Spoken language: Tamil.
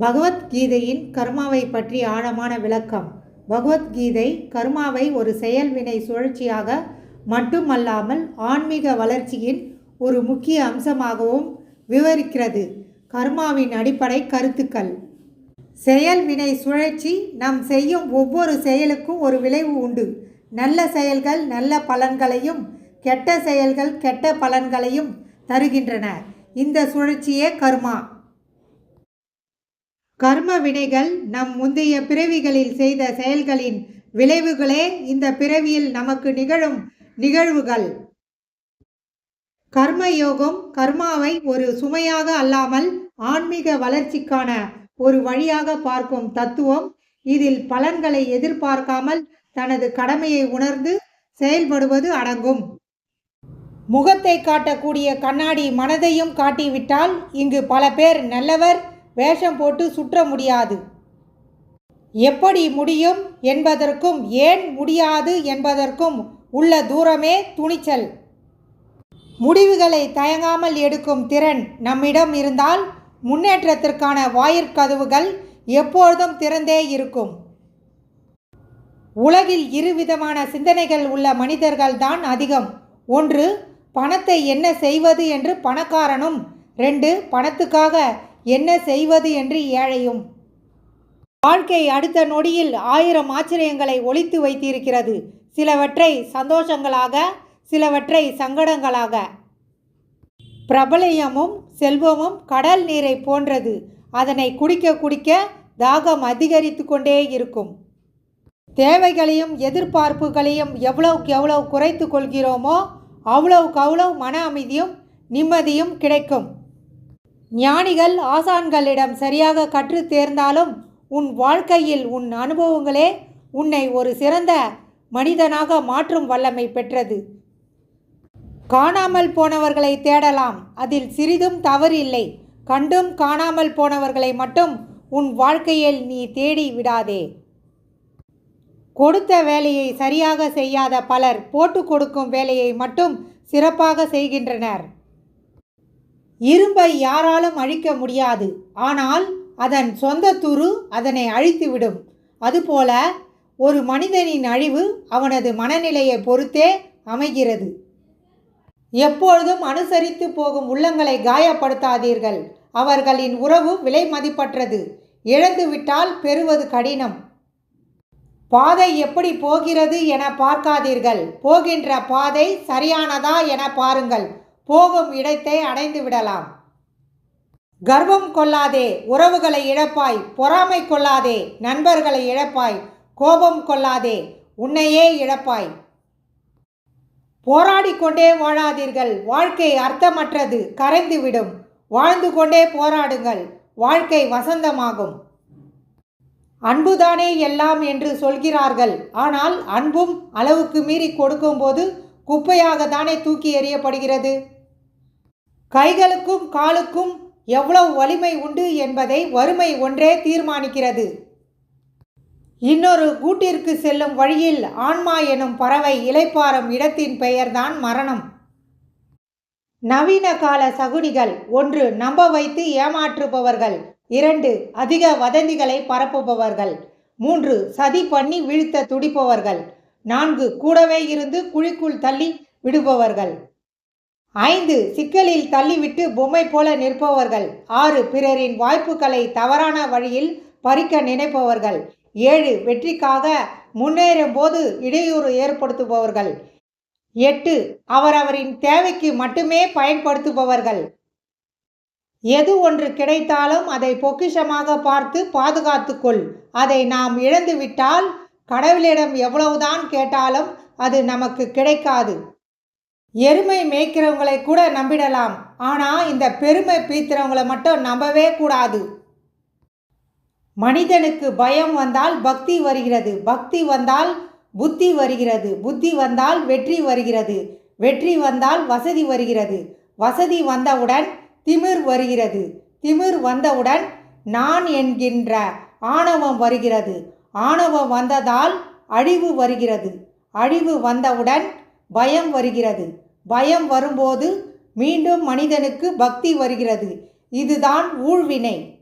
பகவத்கீதையின் கர்மாவை பற்றி ஆழமான விளக்கம். பகவத்கீதை கர்மாவை ஒரு செயல்வினை சுழற்சியாக மட்டுமல்லாமல் ஆன்மீக வளர்ச்சியின் ஒரு முக்கிய அம்சமாகவும் விவரிக்கிறது. கர்மாவின் அடிப்படை கருத்துக்கள். செயல்வினை சுழற்சி நாம் செய்யும் ஒவ்வொரு செயலுக்கும் ஒரு விளைவு உண்டு. நல்ல செயல்கள் நல்ல பலன்களையும் கெட்ட செயல்கள் கெட்ட பலன்களையும் தருகின்றன. இந்த சுழற்சியே கர்மா. கர்ம வினைகள் நம் முந்தைய பிறவிகளில் செய்த செயல்களின் விளைவுகளே இந்த பிறவியில் நமக்கு நிகழும் நிகழ்வுகள். கர்ம யோகம் கர்மாவை ஒரு சுமையாக அல்லாமல் ஆன்மீக வளர்ச்சிக்கான ஒரு வழியாக பார்க்கும் தத்துவம். இதில் பலன்களை எதிர்பார்க்காமல் தனது கடமையை உணர்ந்து செயல்படுவது அடங்கும். முகத்தை காட்டக்கூடிய கண்ணாடி மனதையும் காட்டிவிட்டால் இங்கு பல பேர் நல்லவர் வேஷம் போட்டு சுற்ற முடியாது. எப்படி முடியும் என்பதற்கும் ஏன் முடியாது என்பதற்கும் உள்ள தூரமே துணிச்சல். முடிவுகளை தயங்காமல் எடுக்கும் திறன் நம்மிடம் இருந்தால் முன்னேற்றத்திற்கான வாயிற்கதவுகள் எப்பொழுதும் திறந்தே இருக்கும். உலகில் இருவிதமான சிந்தனைகள் உள்ள மனிதர்கள் தான் அதிகம். ஒன்று பணத்தை என்ன செய்வது என்று பணக்காரனும் ரெண்டு பணத்துக்காக என்ன செய்வது என்று ஏழையும். வாழ்க்கை அடுத்த நொடியில் ஆயிரம் ஆச்சரியங்களை ஒழித்து வைத்திருக்கிறது. சிலவற்றை சந்தோஷங்களாக சிலவற்றை சங்கடங்களாக. பிரபலயமும் செல்வமும் கடல் நீரை போன்றது. அதனை குடிக்க குடிக்க தாகம் அதிகரித்து கொண்டே இருக்கும். தேவைகளையும் எதிர்பார்ப்புகளையும் எவ்வளவுக்கு எவ்வளவு குறைத்து கொள்கிறோமோ அவ்வளவுக்கு அவ்வளவு மன அமைதியும் நிம்மதியும் கிடைக்கும். ஞானிகள் ஆசான்களிடம் சரியாக கற்று தேர்ந்தாலும் உன் வாழ்க்கையில் உன் அனுபவங்களே உன்னை ஒரு சிறந்த மனிதனாக மாற்றும் வல்லமை பெற்றது. காணாமல் போனவர்களை தேடலாம். அதில் சிறிதும் தவறில்லை. கண்டும் காணாமல் போனவர்களை மட்டும் உன் வாழ்க்கையில் நீ தேடி விடாதே. கொடுத்த வேலையை சரியாக செய்யாத பலர் போட்டு கொடுக்கும் வேலையை மட்டும் சிறப்பாக செய்கின்றனர். இரும்பை யாராலும் அழிக்க முடியாது. ஆனால் அதன் சொந்த துரு அதனை அழித்துவிடும். அதுபோல ஒரு மனிதனின் அழிவு அவனது மனநிலையை பொறுத்தே அமைகிறது. எப்பொழுதும் அனுசரித்து போகும் உள்ளங்களை காயப்படுத்தாதீர்கள். அவர்களின் உறவு விலை மதிப்பற்றது. இழந்துவிட்டால் பெறுவது கடினம். பாதை எப்படி போகிறது என பார்க்காதீர்கள். போகின்ற பாதை சரியானதா என பாருங்கள். போகும் இடத்தை அடைந்து விடலாம். கர்வம் கொள்ளாதே உறவுகளை இழப்பாய் பொறாமை கொள்ளாதே நண்பர்களை இழப்பாய் கோபம் கொள்ளாதே உன்னையே இழப்பாய். போராடி கொண்டே வாழாதீர்கள் வாழ்க்கை அர்த்தமற்றது கரைந்துவிடும் வாழ்ந்து கொண்டே போராடுங்கள் வாழ்க்கை வசந்தமாகும். அன்புதானே எல்லாம் என்று சொல்கிறார்கள் ஆனால் அன்பும் அளவுக்கு மீறி கொடுக்கும்போது குப்பையாக தானே தூக்கி எறியப்படுகிறது? கைகளுக்கும் காலுக்கும் எவ்வளவு வலிமை உண்டு என்பதை வறுமை ஒன்றே தீர்மானிக்கிறது. இன்னொரு கூட்டிற்கு செல்லும் வழியில் ஆன்மா எனும் பறவை இலைப்பாறும் இடத்தின் பெயர்தான் மரணம். நவீன கால சகுனிகள் ஒன்று நம்ப வைத்து ஏமாற்றுபவர்கள் இரண்டு அதிக வதந்திகளை பரப்புபவர்கள் மூன்று சதி பண்ணி வீழ்த்த துடிப்பவர்கள் நான்கு கூடவே இருந்து குழிக்குள் தள்ளி விடுபவர்கள். ஐந்து சிக்கலில் தள்ளிவிட்டு பொம்மை போல நிற்பவர்கள். ஆறு பிறரின் வாய்ப்புகளை தவறான வழியில் பறிக்க நினைப்பவர்கள். ஏழு வெற்றிக்காக முன்னேறும் போது இடையூறு ஏற்படுத்துபவர்கள். எட்டு அவரவரின் தேவைக்கு மட்டுமே பயன்படுத்துபவர்கள். எது ஒன்று கிடைத்தாலும் அதை பொக்கிஷமாக பார்த்து பாதுகாத்துக்கொள். அதை நாம் இழந்துவிட்டால் கடவுளிடம் எவ்வளவுதான் கேட்டாலும் அது நமக்கு கிடைக்காது. எருமை மேய்க்கிறவங்களை கூட நம்பிடலாம். ஆனால் இந்த பெருமை பீத்துறவங்களை மட்டும் நம்பவே கூடாது. மனிதனுக்கு பயம் வந்தால் பக்தி வருகிறது. பக்தி வந்தால் புத்தி வருகிறது. புத்தி வந்தால் வெற்றி வருகிறது. வெற்றி வந்தால் வசதி வருகிறது. வசதி வந்தவுடன் திமிர் வருகிறது. திமிர் வந்தவுடன் நான் என்கின்ற ஆணவம் வருகிறது. ஆணவம் வந்ததால் அழிவு வருகிறது. அழிவு வந்தவுடன் பயம் வருகிறது. பயம் வரும்போது மீண்டும் மனிதனுக்கு பக்தி வருகிறது. இதுதான் ஊழ்வினை.